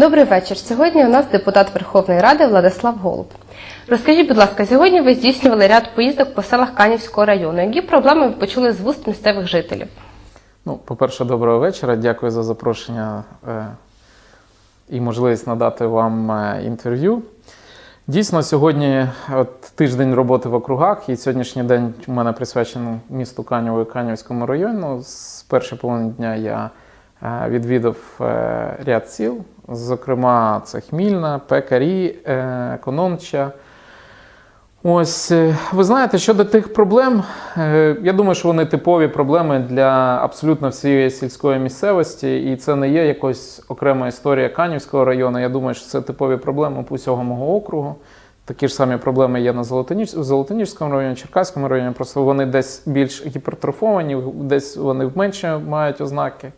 Добрий вечір. Сьогодні у нас депутат Верховної Ради Владислав Голуб. Розкажіть, будь ласка, сьогодні ви здійснювали ряд поїздок по селах Канівського району. Які проблеми ви почули з вуст місцевих жителів? Ну, по-перше, доброго вечора. Дякую за запрошення е, і можливість надати вам е, інтерв'ю. Дійсно, сьогодні от, тиждень роботи в округах, і сьогоднішній день у мене присвячений місту Канєву і Канівському району. З першої половини дня я відвідав е, ряд сіл, зокрема, це Хмільна, Пекарі, е, Економча. Ось, е, ви знаєте, щодо тих проблем, е, я думаю, що вони типові проблеми для абсолютно всієї сільської місцевості, і це не є якось окрема історія Канівського району. Я думаю, що це типові проблеми по всього мого округу. Такі ж самі проблеми є на Золотоніж... в Золотоніжському районі, Черкаському районі, просто вони десь більш гіпертрофовані, десь вони менше мають ознаки.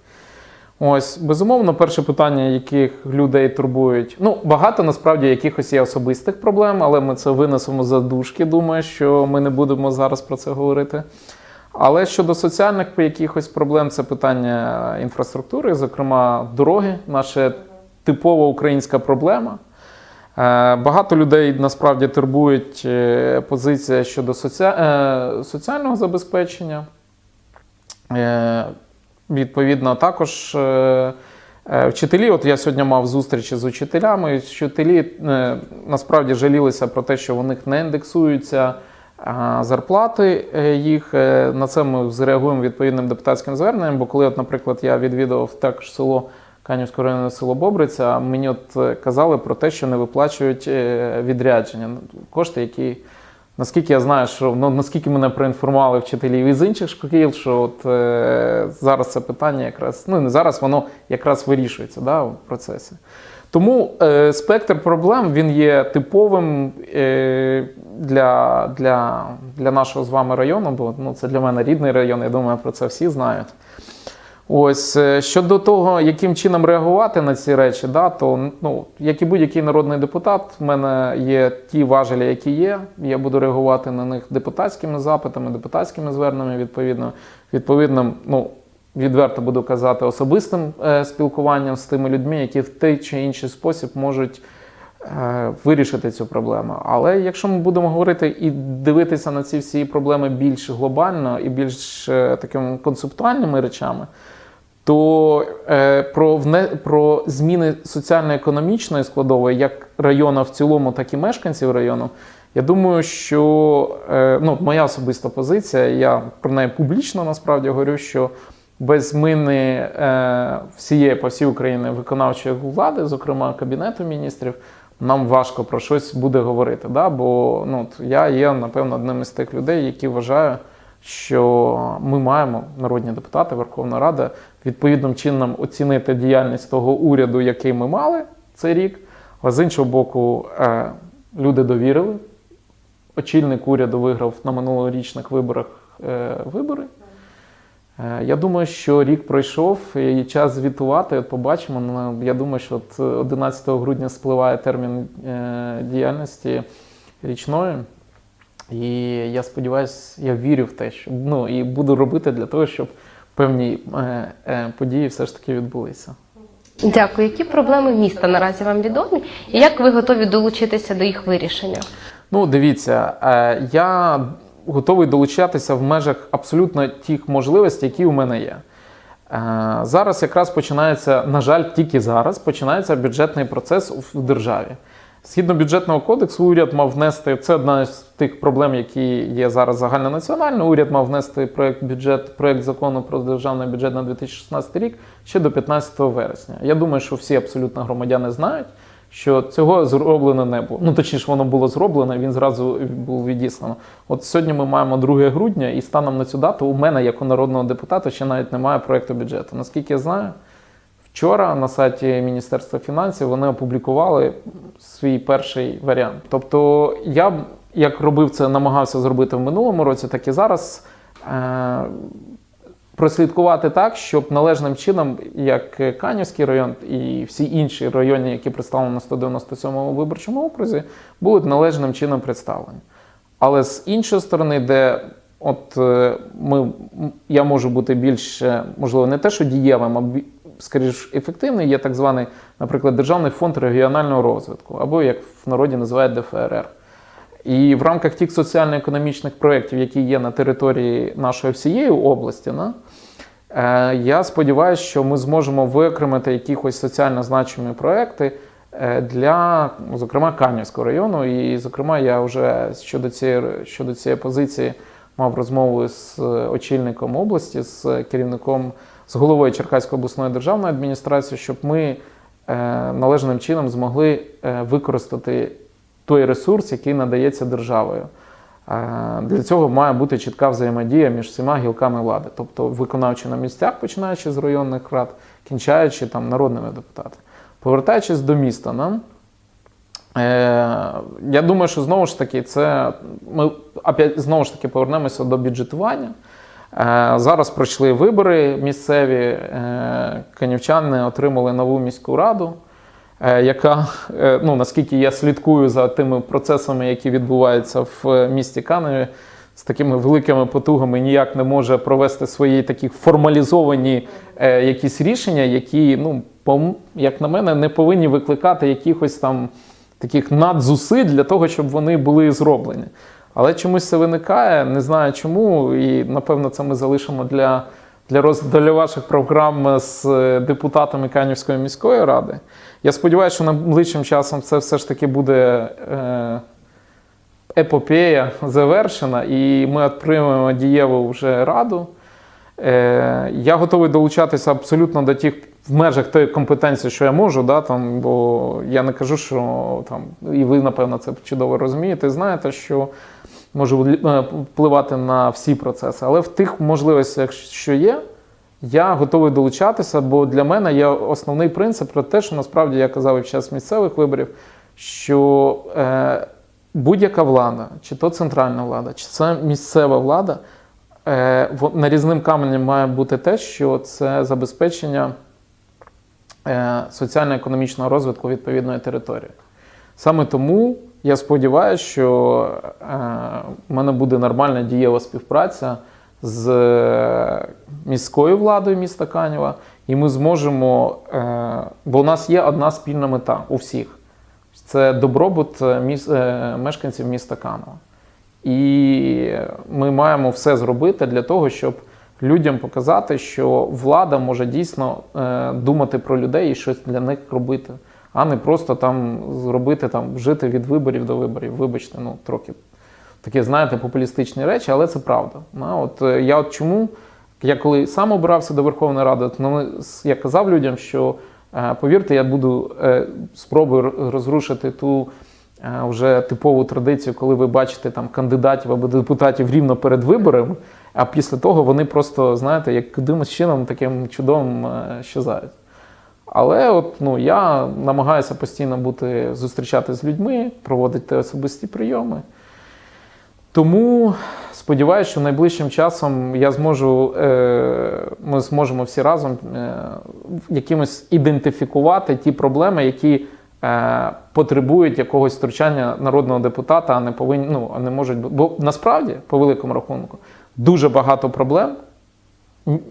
Ось, безумовно, перше питання, яких людей турбують. Ну, багато насправді якихось є особистих проблем, але ми це винесемо за дужки. Думаю, що ми не будемо зараз про це говорити. Але щодо соціальних якихось проблем, це питання інфраструктури, зокрема дороги, наша типова українська проблема. Е, Багато людей насправді турбують е, позиція щодо соці... е, соціального забезпечення. Відповідно, також е, е, вчителі. От я сьогодні мав зустрічі з учителями. Вчителі е, насправді жалілися про те, що у них не індексуються зарплати їх. На це ми зреагуємо відповідним депутатським зверненням. Бо коли, от, наприклад, я відвідував також село Канівського району село Бобриця, мені от казали про те, що не виплачують відрядження кошти, які. Наскільки я знаю, що ну, наскільки мене проінформували вчителі із інших шкіл, що от е, зараз це питання якраз ну не зараз воно якраз вирішується да, в процесі. Тому е, спектр проблем він є типовим е, для, для, для нашого з вами району, бо ну, це для мене рідний район, я думаю, про це всі знають. Ось е, щодо того, яким чином реагувати на ці речі, да, то ну, як і будь-який народний депутат, в мене є ті важелі, які є. Я буду реагувати на них депутатськими запитами, депутатськими зверненнями, відповідно, відповідно, ну, відверто буду казати, особистим е, спілкуванням з тими людьми, які в той чи інший спосіб можуть вирішити цю проблему. Але якщо ми будемо говорити і дивитися на ці всі проблеми більш глобально і більш е, такими концептуальними речами, то е, про, вне, про зміни соціально-економічної складової, як району в цілому, так і мешканців району, я думаю, що е, ну, моя особиста позиція, я про неї публічно насправді говорю, що без зміни е, всієї по всій Україні виконавчої влади, зокрема Кабінету міністрів, нам важко про щось буде говорити. Да? Бо ну, я є, напевно, одним із тих людей, які вважають, що ми маємо, народні депутати, Верховна Рада, відповідним чином оцінити діяльність того уряду, який ми мали цей рік. Але з іншого боку, е, люди довірили. Очільник уряду виграв на минулорічних виборах е, вибори. Е, Я думаю, що рік пройшов і час звітувати. От побачимо. Ну, Я думаю, що от 11 грудня спливає термін е, діяльності річної. І я сподіваюся, я вірю в те, що ну і буду робити для того, щоб певні е, події все ж таки відбулися. Дякую. Які проблеми міста наразі вам відомі? І як ви готові долучитися до їх вирішення? Ну, дивіться, я готовий долучатися в межах абсолютно тих можливостей, які у мене є. Е, Зараз якраз починається, на жаль, тільки зараз починається бюджетний процес в державі. Згідно бюджетного кодексу, уряд мав внести це одна з тих проблем, які є зараз загальнонаціонально. Уряд мав внести проект бюджет, проект закону про державний бюджет на 2016 рік ще до 15 вересня. Я думаю, що всі абсолютно громадяни знають, що цього зроблено не було. Ну точніше, воно було зроблено, він зразу був відіслано. От сьогодні ми маємо 2 грудня, і станом на цю дату у мене, як у народного депутата, ще навіть немає проекту бюджету. Наскільки я знаю. Вчора на сайті Міністерства фінансів вони опублікували свій перший варіант. Тобто, я як робив це, намагався зробити в минулому році, так і зараз е- прослідкувати так, щоб належним чином, як Канівський район і всі інші райони, які представлені на 197-му виборчому окрузі, будуть належним чином представлені. Але з іншої сторони, де От е, ми, я можу бути більш, е, можливо, не те, що дієвим, а скоріш ефективний, є так званий, наприклад, Державний фонд регіонального розвитку, або як в народі називають ДФРР. І в рамках тих соціально-економічних проєктів, які є на території нашої всієї області, на, е, я сподіваюся, що ми зможемо виокремити якихось соціально значимі проекти е, для, зокрема, Канівського району. І, зокрема, я вже щодо цієї, щодо цієї позиції мав розмову з очільником області, з керівником, з головою Черкаської обласної державної адміністрації, щоб ми е, належним чином змогли е, використати той ресурс, який надається державою. Е, Для цього має бути чітка взаємодія між всіма гілками влади, тобто виконавчі на місцях, починаючи з районних рад, кінчаючи там народними депутатами. Повертаючись до міста, нам. Е, я думаю, що знову ж таки, це ми опять знову ж таки повернемося до бюджетування. Е, зараз пройшли вибори місцеві. Канівчани отримали нову міську раду, яка, е, ну наскільки я слідкую за тими процесами, які відбуваються в е, місті Каневі, з такими великими потугами ніяк не може провести свої такі формалізовані е, якісь рішення, які, ну, як на мене, не повинні викликати якихось там таких надзусиль для того, щоб вони були зроблені. Але чомусь це виникає, не знаю чому, і напевно це ми залишимо для, для, роз, для ваших програм з е, депутатами Канівської міської ради. Я сподіваюся, що найближчим часом це все ж таки буде е, епопея завершена, і ми отримаємо дієву вже раду. Е, я готовий долучатися абсолютно до тих в межах тієї компетенції, що я можу, да, там, бо я не кажу, що там, і ви, напевно, це чудово розумієте, знаєте, що можу е, впливати на всі процеси. Але в тих можливостях, що є, я готовий долучатися, бо для мене є основний принцип про те, що насправді я казав і під час місцевих виборів, що е, будь-яка влада, чи то центральна влада, чи це місцева влада, е, нарізним каменем має бути те, що це забезпечення е, соціально-економічного розвитку відповідної території. Саме тому я сподіваюся, що е, в мене буде нормальна дієва співпраця з міською владою міста Канєва, і ми зможемо, е, бо у нас є одна спільна мета у всіх це добробут е, е, мешканців міста Канева. І ми маємо все зробити для того, щоб людям показати, що влада може дійсно думати про людей і щось для них робити, а не просто там зробити там жити від виборів до виборів. Вибачте, ну трохи такі, знаєте, популістичні речі, але це правда. От я от чому я коли сам обирався до Верховної Ради, то я казав людям, що е, повірте, я буду е, спробую розрушити ту е, вже типову традицію, коли ви бачите там кандидатів або депутатів рівно перед виборами, а після того вони просто, знаєте, як якимось чином таким чудовим е, щезають. Але от, ну, я намагаюся постійно бути, зустрічати з людьми, проводити особисті прийоми. Тому сподіваюся, що найближчим часом я зможу, е, ми зможемо всі разом е, якимось ідентифікувати ті проблеми, які е, потребують якогось втручання народного депутата, а не повинні, ну, не можуть бу- Бо насправді, по великому рахунку, дуже багато проблем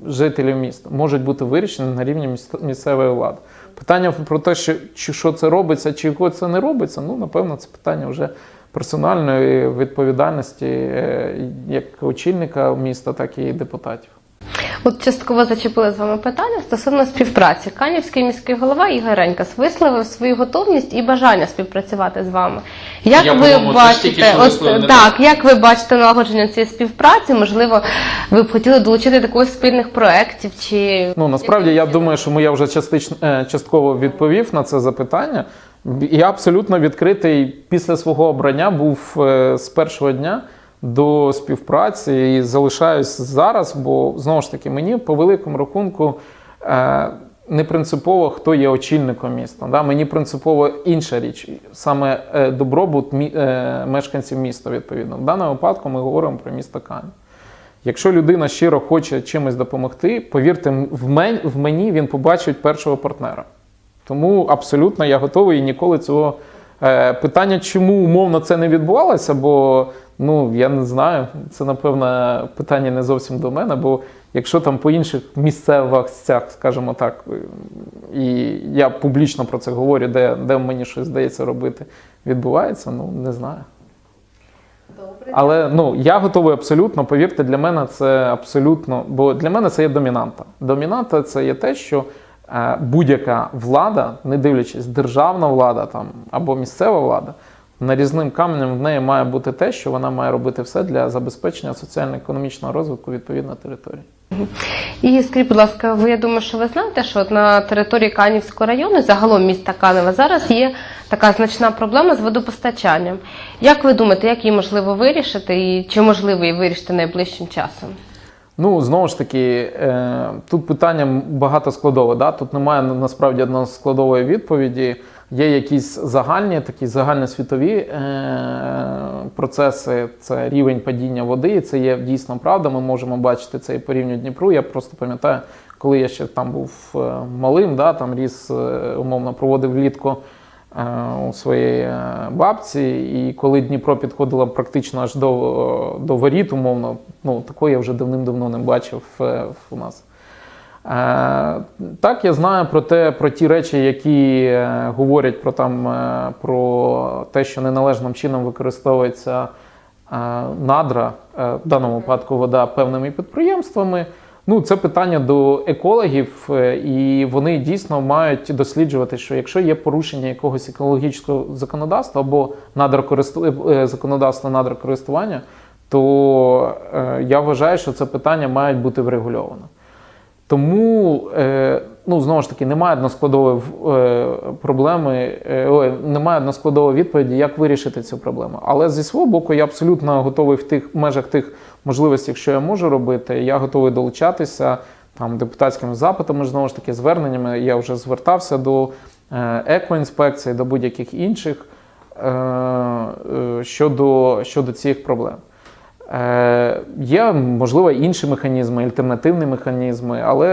жителів міста можуть бути вирішені на рівні місцевої влади. Питання про те, що, що це робиться, чи це не робиться, ну напевно, це питання вже персональної відповідальності е, як очільника міста, так і депутатів. От частково зачепили з вами питання стосовно співпраці. Канівський міський голова Ігор Ренькас висловив свою готовність і бажання співпрацювати з вами. Як Я, ви бачите, от, так, як ви бачите налагодження цієї співпраці? Можливо, ви б хотіли долучити до якогось спільних проєктів чи Ну насправді я думаю, що я вже частично е, частково відповів на це запитання. Я абсолютно відкритий після свого обрання був е, з першого дня до співпраці і залишаюсь зараз, бо знову ж таки мені по великому рахунку е, не принципово, хто є очільником міста. Да? Мені принципово інша річ, саме е, добробут мешканців міста. Відповідно, в даному випадку ми говоримо про місто Канів. Якщо людина щиро хоче чимось допомогти, повірте, в мені він побачить першого партнера. Тому абсолютно я готовий і ніколи цього е, питання, чому умовно це не відбувалося, бо ну я не знаю, це напевно питання не зовсім до мене, бо Якщо там по інших місцевостях, скажімо так, і я публічно про це говорю, де, де мені щось здається робити, відбувається, ну не знаю. Добре. Але ну я готовий абсолютно. Повірте, для мене це абсолютно, бо для мене це є домінанта. Домінанта це є те, що будь-яка влада, не дивлячись, державна влада там або місцева влада, нарізним каменем в неї має бути те, що вона має робити все для забезпечення соціально-економічного розвитку відповідної території. І скажіть, будь ласка, ви я думаю, що ви знаєте, що от на території Канівського району, загалом міста Канева, зараз є така значна проблема з водопостачанням. Як ви думаєте, як її можливо вирішити, і чи можливо її вирішити найближчим часом? Ну, знову ж таки, е, тут питання багатоскладове. Да? Тут немає на- насправді односкладової відповіді. Є якісь загальні, такі загальносвітові е, процеси, це рівень падіння води, і це є дійсно правда. Ми можемо бачити це і по рівню Дніпру. Я просто пам'ятаю, коли я ще там був е, малим, да, там ріс, умовно, проводив влітку у своєї е, бабці, і коли Дніпро підходило практично аж до, до воріт, умовно, ну такого я вже давним-давно не бачив е, у нас. Е, Так, я знаю про те, про ті речі, які е, говорять про там е, про те, що неналежним чином використовується е, надра, е, в даному випадку вода певними підприємствами. Ну, це питання до екологів, е, і вони дійсно мають досліджувати, що якщо є порушення якогось екологічного законодавства або надрокористу... е, законодавства надрокористування, то е, я вважаю, що це питання має бути врегульовано. Тому, е, ну, знову ж таки, немає односкладової е, проблеми, е, ой, немає односкладової відповіді, як вирішити цю проблему. Але зі свого боку, я абсолютно готовий в тих межах тих можливостей, що я можу робити. Я готовий долучатися там депутатськими запитами, знову ж таки, зверненнями. Я вже звертався до е, екоінспекції, до будь-яких інших щодо, щодо цих проблем. Е, Є, можливо, інші механізми, альтернативні механізми, але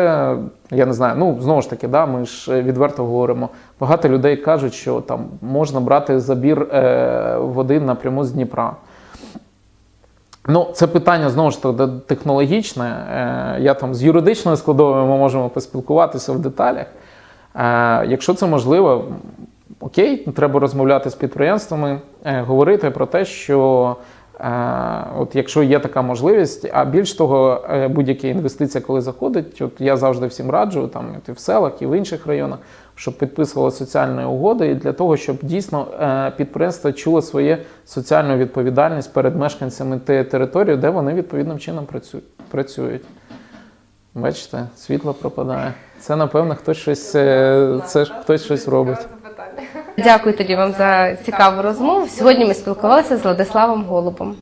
я не знаю. Ну, знову ж таки, да, ми ж відверто говоримо. Багато людей кажуть, що там можна брати забір е, води напряму з Дніпра. Ну, це питання знову ж таки технологічне. Е, Я там з юридичною складовою ми можемо поспілкуватися в деталях. Е, Якщо це можливо, окей, треба розмовляти з підприємствами, е, говорити про те, що е, от якщо є така можливість, а більш того, е, будь-яка інвестиція, коли заходить, от я завжди всім раджу, там і в селах, і в інших районах, щоб підписували соціальні угоди для того, щоб дійсно е, підприємство чуло своє соціальну відповідальність перед мешканцями тієї території, де вони відповідним чином працюють. Бачите, світло пропадає. Це напевно хтось щось, е, це хтось щось робить. Дякую тоді вам за цікаву розмову. Сьогодні ми спілкувалися з Владиславом Голубом.